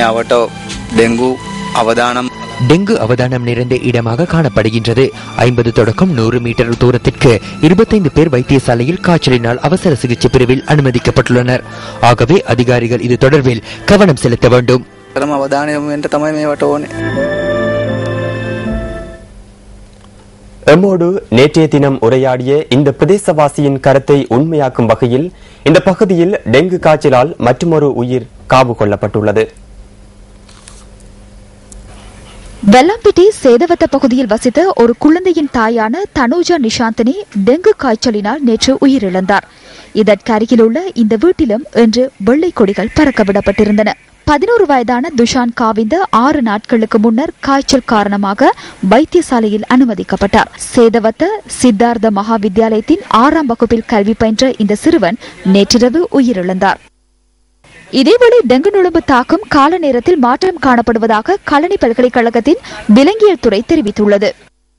அவட்டோ dengue அவதானம். Dengue அவதானம் நிறைந்த இடமாக காணப்படுகின்றது. ஐம்பது தொடக்கம் நூறு மீட்டர் தூரத்திற்கு இருபத்தைந்து பேர் வைத்தியசாலையில் காய்ச்சலினால் அவசர சிகிச்சை பிரிவில் அனுமதிக்கப்பட்டுள்ளனர். ஆகவே அதிகாரிகள் இது தொடர்பில் கவனம் செலுத்த வேண்டும். எம்மோடு நேற்றைய தினம் உரையாடிய இந்த பிரதேசவாசியின் கருத்தை உண்மையாக்கும் வகையில் இந்த பகுதியில் டெங்கு காய்ச்சலால் மற்றொரு உயிர் காவு கொள்ளப்பட்டுள்ளது. வெள்ளாம்பிட்டி சேதவத்த பகுதியில் வசித்த ஒரு குழந்தையின் தாயான தனுஜா நிஷாந்தினி டெங்கு காய்ச்சலினால் நேற்று உயிரிழந்தார். இதற்கு அருகிலுள்ள இந்த வீட்டிலும் இன்று வெள்ளை கொடிகள் பறக்கவிடப்பட்டிருந்தன. பதினோரு வயதான துஷான் காவிந்த ஆறு நாட்களுக்கு முன்னர் காய்ச்சல் காரணமாக வைத்தியசாலையில் அனுமதிக்கப்பட்டார். சேதவத்த சித்தார்த்த மகா வித்தியாலயத்தின் ஆறாம் வகுப்பில் கல்வி பயின்ற இந்த சிறுவன் நேற்றிரவு உயிரிழந்தார். இதேவேளை டெங்கு நுழம்பு தாக்கம் கால நேரத்தில் மாற்றம் காணப்படுவதாக கழனி பல்கலைக்கழகத்தின் விலங்கியல் துறை தெரிவித்துள்ளது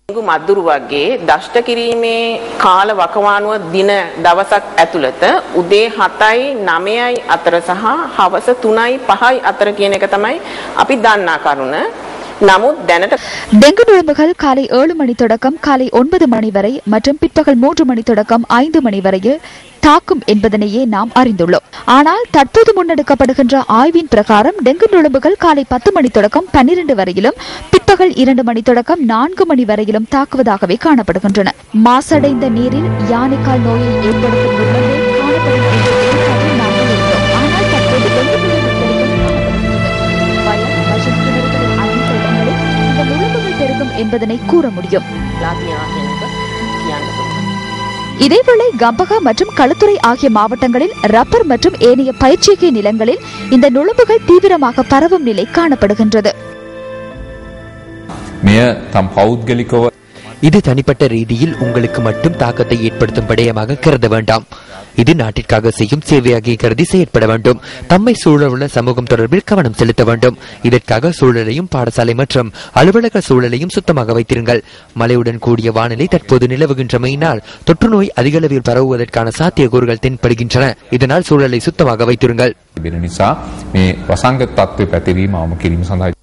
ඩෙංගු මද්දුරු වගේ දෂ්ට කිරීමේ කාල වකවානුව දින දවසක් ඇතුළත උදේ 7යි 9යි අතර සහ හවස 3යි 5යි අතර කියන එක තමයි අපි දන්නා කරුණ. නමුත් දැනට டெங்கு நுழம்புகள் காலை ஏழு மணி தொடக்கம் காலை ஒன்பது மணி வரை மற்றும் பிற்பகல் மூன்று மணி தொடக்கம் ஐந்து மணி வரையில் தாக்கும் என்பதனையே நாம் அறிந்துள்ளோம் ஆனால் தற்போது முன்னெடுக்கப்படுகின்ற ஆய்வின் பிரகாரம் டெங்கு நுழம்புகள் காலை பத்து மணி தொடக்கம் பன்னிரண்டு வரையிலும் பிற்பகல் இரண்டு மணி தொடக்கம் நான்கு மணி வரையிலும் தாக்குவதாகவே காணப்படுகின்றன மாசடைந்த நீரில் யானைக்கால் நோயை ஏற்படுத்தும் என்பதனை கூற முடியும். இதேவேளை கம்பக மற்றும் களுத்துறை ஆகிய மாவட்டங்களில் ரப்பர் மற்றும் ஏனைய பயிற்சிகை நிலங்களில் இந்த நுழம்புகள் தீவிரமாக பரவும் நிலை காணப்படுகின்றது. இது தனிப்பட்ட ரீதியில் உங்களுக்கு மட்டும் தாக்கத்தை ஏற்படுத்தும் படையமாக கருத வேண்டாம். இது நாட்டிற்காக செய்யும் சேவையாகிய கருதி செயற்பட வேண்டும் தம்மை சூழலுள்ள சமூகம் தொடர்பில் கவனம் செலுத்த வேண்டும் இதற்காக சூழலையும் பாடசாலை மற்றும் அலுவலக சூழலையும் சுத்தமாக வைத்திருங்கள் மழையுடன் கூடிய வானிலை தற்போது நிலவுகின்றமையினால் தொற்று நோய் அதிகளவில் பரவுவதற்கான சாத்தியக்கூறுகள் தென்படுகின்றன இதனால் சூழலை சுத்தமாக வைத்திருங்கள் තිබෙන නිසා මේ වසංගත තත්ත්වය පැතිරීම අවම කිරීම සඳහා